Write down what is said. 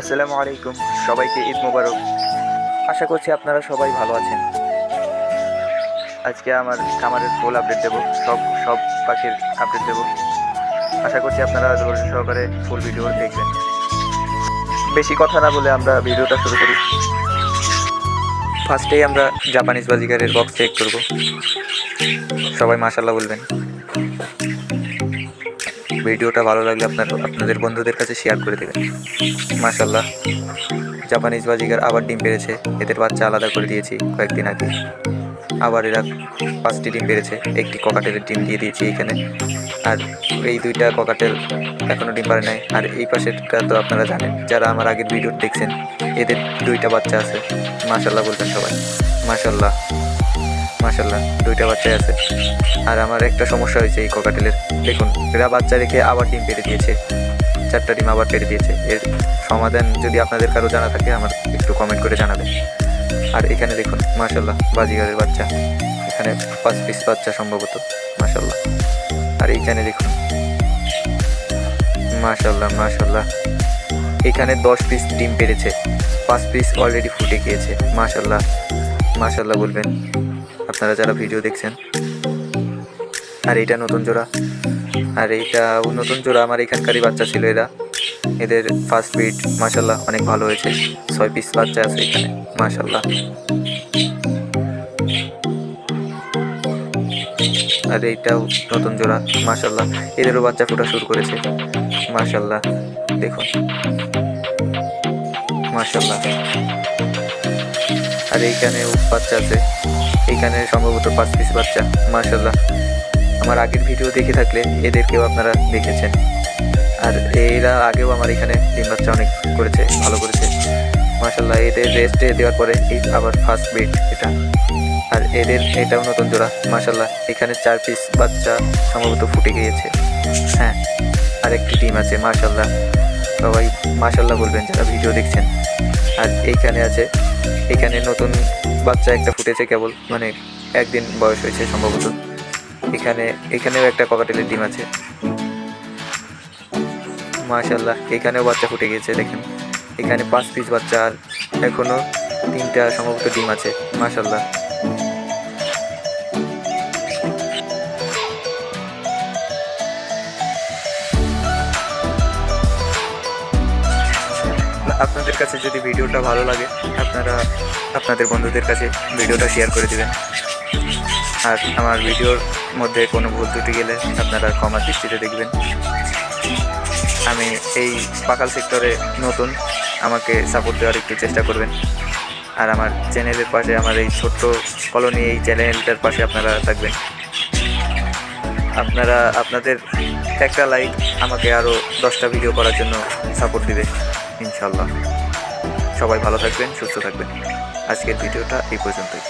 আসসালামু আলাইকুম। সবাইকে ঈদ মোবারক। আশা করছি আপনারা সবাই ভালো আছেন। আজকে আমার খামারের ফুল আপডেট দেবো। সব সব পাখির আপডেট দেবো। আশা করছি আপনারা ধৈর্য সহকারে ফুল ভিডিও দেখবেন। বেশি কথা না বলে আমরা ভিডিওটা শুরু করি। ফার্স্টেই আমরা জাপানিজ বাজিকারের বক্স চেক করব। সবাই মাশাল্লাহ বলবেন। ভিডিওটা ভালো লাগলে আপনার, আপনাদের বন্ধুদের কাছে শেয়ার করে দেবেন। মাশাল্লাহ জাপানিজ বাজিগার আবার ডিম পেরেছে। এদের বাচ্চা আলাদা করে দিয়েছি কয়েকদিন আগে। আবার এরা পাঁচটি ডিম পেরেছে, একটি ককাটেলের ডিম দিয়ে দিয়েছি এখানে। আর এই দুইটা ককাটেল এখনও ডিম পারে নাই। আর এই পাশেরটা তো আপনারা জানেন, যারা আমার আগের ভিডিও দেখছেন, এদের দুইটা বাচ্চা আছে। মাশাল্লাহ বলবেন সবাই। মাশাল্লাহ মাশাল্লাহ দুইটা বাচ্চাই আছে। আর আমার একটা সমস্যা হয়েছে এই ককাটেলের দেখুন, এরা বাচ্চা রেখে আবার ডিম পেড়ে দিয়েছে, চারটা ডিম আবার পেড়ে দিয়েছে। এর সমাধান যদি আপনাদের কারও জানা থাকে, আমার একটু কমেন্ট করে জানাবেন। আর এখানে দেখুন মাশাল্লাহ বাজিগারের বাচ্চা। এখানে পাঁচ পিস বাচ্চা সম্ভবত মাশাল্লাহ আর এইখানে দেখুন মাশাল্লাহ মাশাল্লাহ এখানে দশ পিস ডিম পেরেছে পাঁচ পিস অলরেডি ফুটে গিয়েছে মাশাল্লাহ মাশাল্লাহ বলবেন। আপনারা যারা ভিডিও দেখছেন আর এইটা নতুন জোড়া আর এইটা নতুন জোড়া আমার এখানকারই বাচ্চা ছিল এরা। এদের ফার্স্ট বিট মাশাল্লাহ অনেক ভালো হয়েছে। ছয় পিস বাচ্চা আছে এখানে মাশাল্লাহ আর এইটাও নতুন জোড়া মাশাল্লাহ এদেরও বাচ্চা ফোটা শুরু করেছে মাশাল্লাহ দেখুন মাশাল্লাহ আর এইখানেও বাচ্চা আছে এইখানে সম্ভবত পাঁচ পিস বাচ্চা মার্শাল্লাহ আমার আগের ভিডিও দেখে থাকলে এদেরকেও আপনারা দেখেছেন। আর এরা আগেও আমার এখানে ডিম বাচ্চা অনেক করেছে, ভালো করেছে। মার্শাল্লাহ এদের রেস্টে দেওয়ার পরে এই আবার ফার্স্ট বিট এটা। আর এদের, এটাও নতুন জোড়া মাশাল্লাহ এখানে চার পিস বাচ্চা সম্ভবত ফুটে গিয়েছে। হ্যাঁ আরেকটি ডিম আছে মার্শাল্লাহ সবাই মার্শাল্লাহ বলবেন যারা ভিডিও দেখছেন। আর এইখানে আছে। এখানে নতুন বাচ্চা একটা ফুটেছে কেবল মানে একদিন বয়স হয়েছে সম্ভবত। এখানে, এখানেও একটা ককাটেলের ডিম আছে। মাশাল্লাহ এখানেও বাচ্চা ফুটে গেছে দেখেন। এখানে পাঁচ পিস বাচ্চা, আর এখনও তিনটা সম্ভবত ডিম আছে মাশাল্লাহ আপনাদের কাছে যদি ভিডিওটা ভালো লাগে, আপনারা আপনাদের বন্ধুদের কাছে ভিডিওটা শেয়ার করে দেবেন। আর আমার ভিডিওর মধ্যে কোনো ভুল ত্রুটি গেলে আপনারা ক্ষমা দৃষ্টিতে দেখবেন। আমি এই পাকাল সেক্টরে নতুন, আমাকে সাপোর্ট দেওয়ার একটু চেষ্টা করবেন। আর আমার চ্যানেলের পাশে, আমার এই ছোট্ট কলোনি এই চ্যানেলটার পাশে আপনারা থাকবেন। আপনারা, আপনাদের একটা লাইক আমাকে আরও দশটা ভিডিও করার জন্য সাপোর্ট দিবে। ইনশাল্লাহ সবাই ভালো থাকবেন সুস্থ থাকবেন। আজকের ভিডিওটা এই পর্যন্তই।